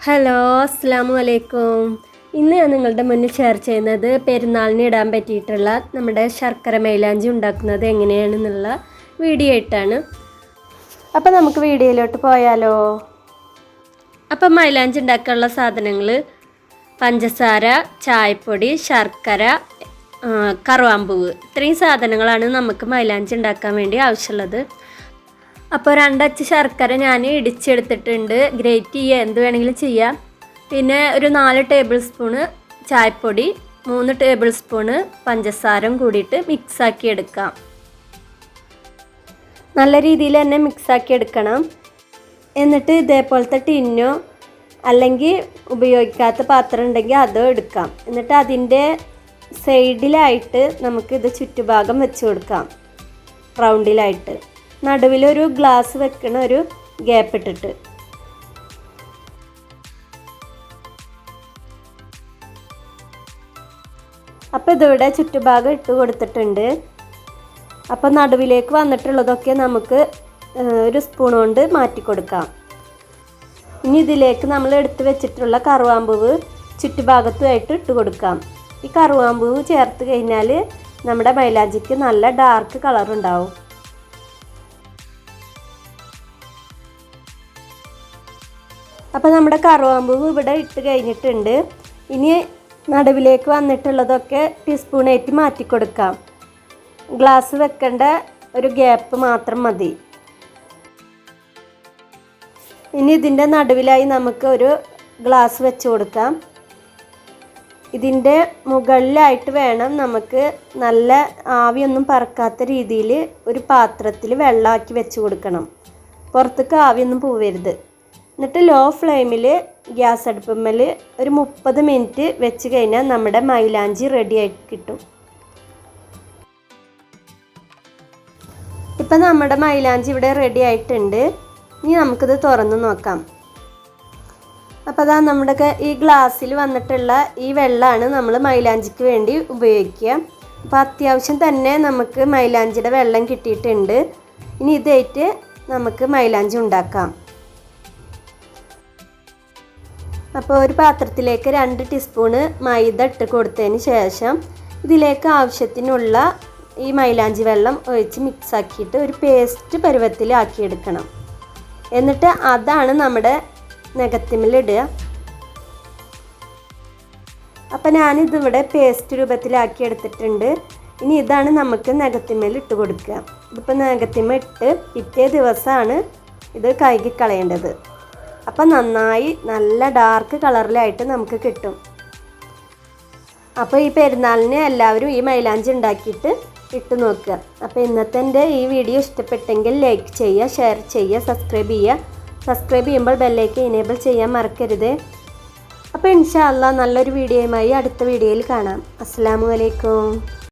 Hello അസ്സാം വലൈക്കും ഇന്ന് ഞാൻ നിങ്ങളുടെ മുന്നിൽ ഷെയർ ചെയ്യുന്നത് പെരുന്നാളിന് ഇടാൻ പറ്റിയിട്ടുള്ള നമ്മുടെ ശർക്കര മൈലാഞ്ചി ഉണ്ടാക്കുന്നത് എങ്ങനെയാണെന്നുള്ള വീഡിയോ ആയിട്ടാണ്. അപ്പോൾ നമുക്ക് വീഡിയോയിലോട്ട് പോയാലോ? അപ്പം മൈലാഞ്ചി ഉണ്ടാക്കാനുള്ള സാധനങ്ങൾ പഞ്ചസാര ചായപ്പൊടി ശർക്കര കറുവാമ്പൂവ് ഇത്രയും സാധനങ്ങളാണ് നമുക്ക് മൈലാഞ്ചി ഉണ്ടാക്കാൻ വേണ്ടി ആവശ്യമുള്ളത്. അപ്പോൾ രണ്ടച്ച് ശർക്കര ഞാൻ ഇടിച്ചെടുത്തിട്ടുണ്ട്. ഗ്രേറ്റ് ചെയ്യുക എന്ത് വേണമെങ്കിലും ചെയ്യാം. പിന്നെ ഒരു നാല് ടേബിൾ സ്പൂണ് ചായപ്പൊടി മൂന്ന് ടേബിൾ സ്പൂണ് പഞ്ചസാരം കൂടിയിട്ട് മിക്സാക്കി എടുക്കാം. നല്ല രീതിയിൽ തന്നെ മിക്സാക്കി എടുക്കണം. എന്നിട്ട് ഇതേപോലത്തെ ടിന്നോ അല്ലെങ്കിൽ ഉപയോഗിക്കാത്ത പാത്രം ഉണ്ടെങ്കിൽ അതോ എടുക്കാം. എന്നിട്ട് അതിന്റെ സൈഡിലായിട്ട് നമുക്കിത് ചുറ്റുഭാഗം വെച്ച് കൊടുക്കാം. റൗണ്ടിലായിട്ട് നടുവിലൊരു ഗ്ലാസ് വെക്കണ ഒരു ഗ്യാപ്പ് ഇട്ടിട്ട്. അപ്പോൾ ഇതിവിടെ ചുറ്റുഭാഗം ഇട്ട് കൊടുത്തിട്ടുണ്ട്. അപ്പോൾ നടുവിലേക്ക് വന്നിട്ടുള്ളതൊക്കെ നമുക്ക് ഒരു സ്പൂൺ കൊണ്ട് മാറ്റി കൊടുക്കാം. ഇനി ഇതിലേക്ക് നമ്മൾ എടുത്തു വെച്ചിട്ടുള്ള കറുവാമ്പൂവ് ചുറ്റുഭാഗത്തുമായിട്ട് ഇട്ട് കൊടുക്കാം. ഈ കറുവാമ്പൂവ് ചേർത്ത് കഴിഞ്ഞാൽ നമ്മുടെ മൈലാഞ്ചിക്ക് നല്ല ഡാർക്ക് കളർ ഉണ്ടാവും. അപ്പോൾ നമ്മുടെ കറുവാമ്പൂവ് ഇവിടെ ഇട്ട് കഴിഞ്ഞിട്ടുണ്ട്. ഇനി നടുവിലേക്ക് വന്നിട്ടുള്ളതൊക്കെ ടീസ്പൂണായിട്ട് മാറ്റി കൊടുക്കാം. ഗ്ലാസ് വെക്കേണ്ട ഒരു ഗ്യാപ്പ് മാത്രം മതി. ഇനി ഇതിന്റെ നടുവിലായി നമുക്ക് ഒരു ഗ്ലാസ് വെച്ച് കൊടുക്കാം. ഇതിന്റെ മുകളിലായിട്ട് വേണം നമുക്ക് നല്ല ആവിയൊന്നും പറക്കാത്ത രീതിയിൽ ഒരു പാത്രത്തിൽ വെള്ളമാക്കി വെച്ച് കൊടുക്കണം. പുറത്തേക്ക് ആവിയൊന്നും പോവരുത്. എന്നിട്ട് ലോ ഫ്ലെയിമിൽ ഗ്യാസ് അടുപ്പമ്മൽ ഒരു മുപ്പത് മിനിറ്റ് വെച്ച് കഴിഞ്ഞാൽ നമ്മുടെ മൈലാഞ്ചി റെഡി ആയി കിട്ടും. ഇപ്പം നമ്മുടെ മൈലാഞ്ചി ഇവിടെ റെഡി ആയിട്ടുണ്ട്. ഇനി നമുക്കിത് തുറന്ന് നോക്കാം. അപ്പോൾ അതാ നമ്മുടെ ഈ ഗ്ലാസ്സിൽ വന്നിട്ടുള്ള ഈ വെള്ളമാണ് നമ്മൾ മൈലാഞ്ചിക്ക് വേണ്ടി ഉപയോഗിക്കുക. അപ്പോൾ അത്യാവശ്യം തന്നെ നമുക്ക് മൈലാഞ്ചിയുടെ വെള്ളം കിട്ടിയിട്ടുണ്ട്. ഇനി ഇതായിട്ട് നമുക്ക് മൈലാഞ്ചി ഉണ്ടാക്കാം. അപ്പോൾ ഒരു പാത്രത്തിലേക്ക് രണ്ട് ടീസ്പൂണ് മൈദ ഇട്ട് കൊടുത്തതിന് ശേഷം ഇതിലേക്ക് ആവശ്യത്തിനുള്ള ഈ മൈലാഞ്ചി വെള്ളം ഒഴിച്ച് മിക്സാക്കിയിട്ട് ഒരു പേസ്റ്റ് പരുവത്തിലാക്കിയെടുക്കണം. എന്നിട്ട് അതാണ് നമ്മുടെ നെഗത്തിമിലിടുക അപ്പം ഞാനിതിവിടെ പേസ്റ്റ് രൂപത്തിലാക്കി എടുത്തിട്ടുണ്ട് ഇനി ഇതാണ് നമുക്ക് നഖത്തിമേൽ ഇട്ട് കൊടുക്കുക. ഇതിപ്പോൾ നഖത്തിമ ഇട്ട് പിറ്റേ ദിവസമാണ് ഇത് കഴുകി കളയേണ്ടത് അപ്പം നന്നായി നല്ല ഡാർക്ക് കളറിലായിട്ട് നമുക്ക് കിട്ടും. അപ്പോൾ ഈ പെരുന്നാളിന് എല്ലാവരും ഈ മൈലാഞ്ചി ഉണ്ടാക്കിയിട്ട് ഇട്ട് നോക്കുക. അപ്പോൾ ഇന്നത്തെ എന്റെ ഈ വീഡിയോ ഇഷ്ടപ്പെട്ടെങ്കിൽ ലൈക്ക് ചെയ്യുക ഷെയർ ചെയ്യുക സബ്സ്ക്രൈബ് ചെയ്യുക. സബ്സ്ക്രൈബ് ചെയ്യുമ്പോൾ ബെല്ലേക്ക് എനേബിൾ ചെയ്യാൻ മറക്കരുത്. അപ്പോൾ ഇൻഷാ അല്ലാ നല്ലൊരു വീഡിയോയുമായി അടുത്ത വീഡിയോയിൽ കാണാം. അസ്സാം വലൈക്കും